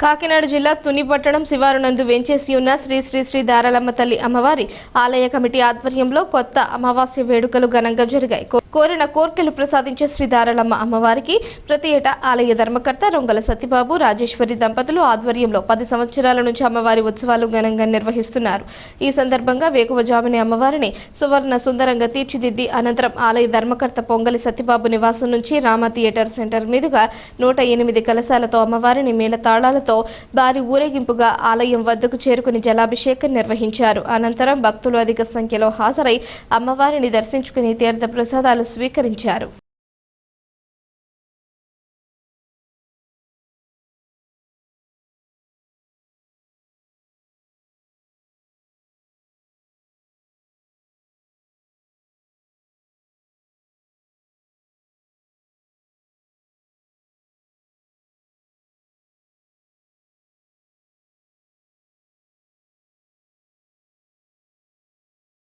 కాకినాడ జిల్లా తుని పట్టణం శివారునందు వెంచేసి ఉన్న శ్రీ శ్రీ శ్రీ దారాలమ్మ తల్లి అమ్మవారి ఆలయ కమిటీ ఆధ్వర్యంలో కొత్త అమావాస్య వేడుకలు ఘనంగా జరిగాయి. కో- కోరిన కోర్కెలు ప్రసాదించే శ్రీదారలమ్మ అమ్మవారికి ప్రతి ఏటా ఆలయ ధర్మకర్త రొంగల సత్యబాబు రాజేశ్వరి దంపతులు ఆధ్వర్యంలో పది సంవత్సరాల నుంచి అమ్మవారి ఉత్సవాలు ఘనంగా నిర్వహిస్తున్నారు. ఈ సందర్భంగా వేకువజాముని అమ్మవారిని సువర్ణ సుందరంగా తీర్చిదిద్ది అనంతరం ఆలయ ధర్మకర్త పొంగలి సత్యబాబు నివాసం నుంచి రామ థియేటర్ సెంటర్ మీదుగా నూట ఎనిమిది కలశాలతో అమ్మవారిని మేళతాళాలతో భారీ ఊరేగింపుగా ఆలయం వద్దకు చేరుకుని జలాభిషేకం నిర్వహించారు. అనంతరం భక్తులు అధిక సంఖ్యలో హాజరై అమ్మవారిని దర్శించుకుని తీర్థ ప్రసాదాలు స్వీకరించారు.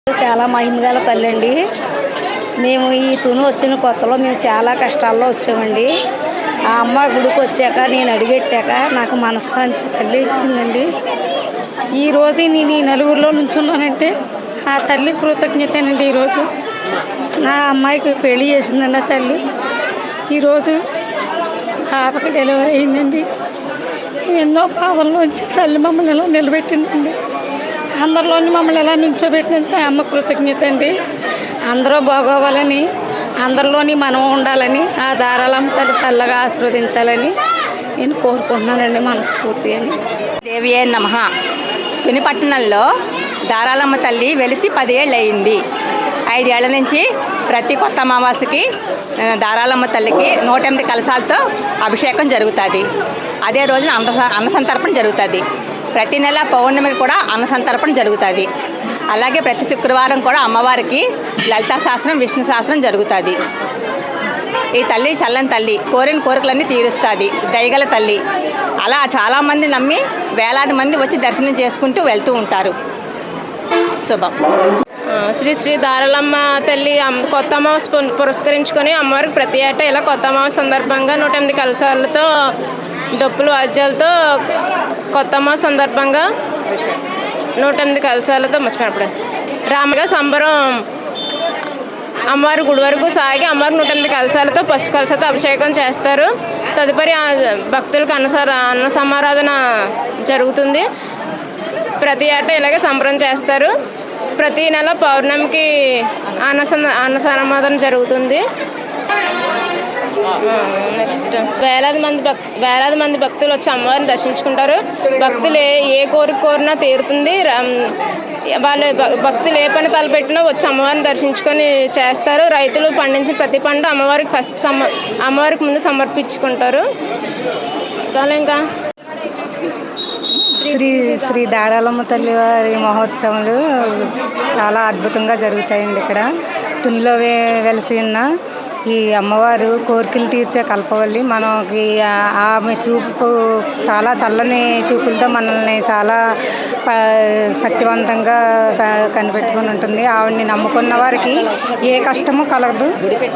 చాలా మహిమగల తల్లి అండి మేము ఈ తుని వచ్చిన కొత్తలో మేము చాలా కష్టాల్లో వచ్చామండి. ఆ అమ్మ గుడికి వచ్చాక నేను అడిగెట్టాక నాకు మనశ్శాంతి తల్లి ఇచ్చిందండి. ఈరోజు నేను ఈ నలుగురిలో నుంచున్నానంటే ఆ తల్లి కృతజ్ఞతనండి ఈరోజు. నా అమ్మాయికి పెళ్ళి చేసిందండి ఆ తల్లి. ఈరోజు పాపకి డెలివరీ అయిందండి. ఎన్నో పాపల్లోంచి తల్లి మమ్మల్ని ఎలా నిలబెట్టిందండి. అందరిలోని మమ్మల్ని ఎలా నుంచోబెట్టినంత ఆ అమ్మ కృతజ్ఞత అండి అందరూ బాగోవాలని అందరిలోని మనం ఉండాలని ఆ దారాలమ్మ తల్లి చల్లగా ఆశీర్వదించాలని నేను కోరుకుంటున్నానండి మనస్ఫూర్తి అని దేవియే నమ. తుని పట్టణంలో దారాలమ్మ తల్లి వెలిసి పదేళ్ళు అయింది ఐదేళ్ళ నుంచి ప్రతి కొత్త అమావాస్యకి దారాలమ్మ తల్లికి నూట ఎనిమిది కలశాలతో అభిషేకం జరుగుతుంది. అదే రోజున అన్న అన్నసంతర్పణ జరుగుతుంది. ప్రతి నెల పౌర్ణమికి కూడా అన్నసంతర్పణ జరుగుతుంది. అలాగే ప్రతి శుక్రవారం కూడా అమ్మవారికి లలితా శాస్త్రం విష్ణు శాస్త్రం జరుగుతుంది. ఈ తల్లి చల్లని తల్లి కోరిన కోరికలన్నీ తీరుస్తుంది. దయగల తల్లి. అలా చాలామంది నమ్మి వేలాది మంది వచ్చి దర్శనం చేసుకుంటూ వెళ్తూ ఉంటారు. శుభం. శ్రీ శ్రీ దారాలమ్మ తల్లి కొత్త అమావాస పురస్కరించుకొని అమ్మవారికి ప్రతి ఏటా ఇలా కొత్త అమావాస సందర్భంగా నూట ఎనిమిది కలసాలతో డప్పులు వాద్యాలతో కొత్త అమావాస సందర్భంగా నూట ఎనిమిది కలశాలతో మర్చిపోయినప్పుడు రామగా సంబరం అమ్మవారి గుడి వరకు సాగి అమ్మవారి నూట ఎనిమిది కలశాలతో పసుపు కలశాలతో అభిషేకం చేస్తారు. తదుపరి భక్తులకు అన్నసార అన్న సమారాధన జరుగుతుంది. ప్రతి ఏటా ఇలాగే సంబరం చేస్తారు. ప్రతి నెల పౌర్ణమికి అన్న అన్న సమాధానం జరుగుతుంది. నెక్స్ట్ వేలాది మంది భక్ వేలాది మంది భక్తులు వచ్చి అమ్మవారిని దర్శించుకుంటారు. భక్తులు ఏ ఏ కోరిక కోరినా తీరుతుంది. వాళ్ళు భక్తులు ఏ పని తలపెట్టినా వచ్చి అమ్మవారిని దర్శించుకొని చేస్తారు. రైతులు పండించిన ప్రతి పంట అమ్మవారికి ఫస్ట్ సమ అమ్మవారికి ముందు సమర్పించుకుంటారు. చాలా ఇంకా. శ్రీ శ్రీ దారాలమ్మ తల్లివారి మహోత్సవాలు చాలా అద్భుతంగా జరుగుతాయండి ఇక్కడ. తునిలో వే- వెలిసి ఉన్న ఈ అమ్మవారు కోరికలు తీర్చే కల్పవల్లి. మనకి ఆమె చూపు చాలా చల్లని చూపులతో మనల్ని చాలా శక్తివంతంగా కనిపెట్టుకుని ఉంటుంది. ఆవిడని నమ్ముకున్న వారికి ఏ కష్టము కలగదు.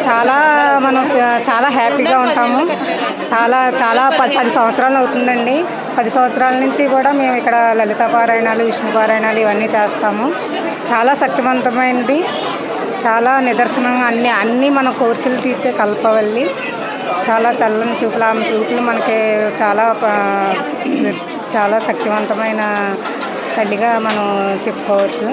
చాలా మనం చాలా హ్యాపీగా ఉంటాము. చాలా చాలా పది పది సంవత్సరాలు అవుతుందండి. పది సంవత్సరాల నుంచి కూడా మేము ఇక్కడ లలిత పారాయణాలు విష్ణు పారాయణాలు ఇవన్నీ చేస్తాము. చాలా శక్తివంతమైనది. చాలా నిదర్శనంగా అన్ని అన్నీ మన కోరికలు తీర్చే కల్పవల్లి. చాలా చల్లని చూపులు. ఆమె చూపులు మనకి చాలా చాలా శక్తివంతమైన తల్లిగా మనం చెప్పుకోవచ్చు.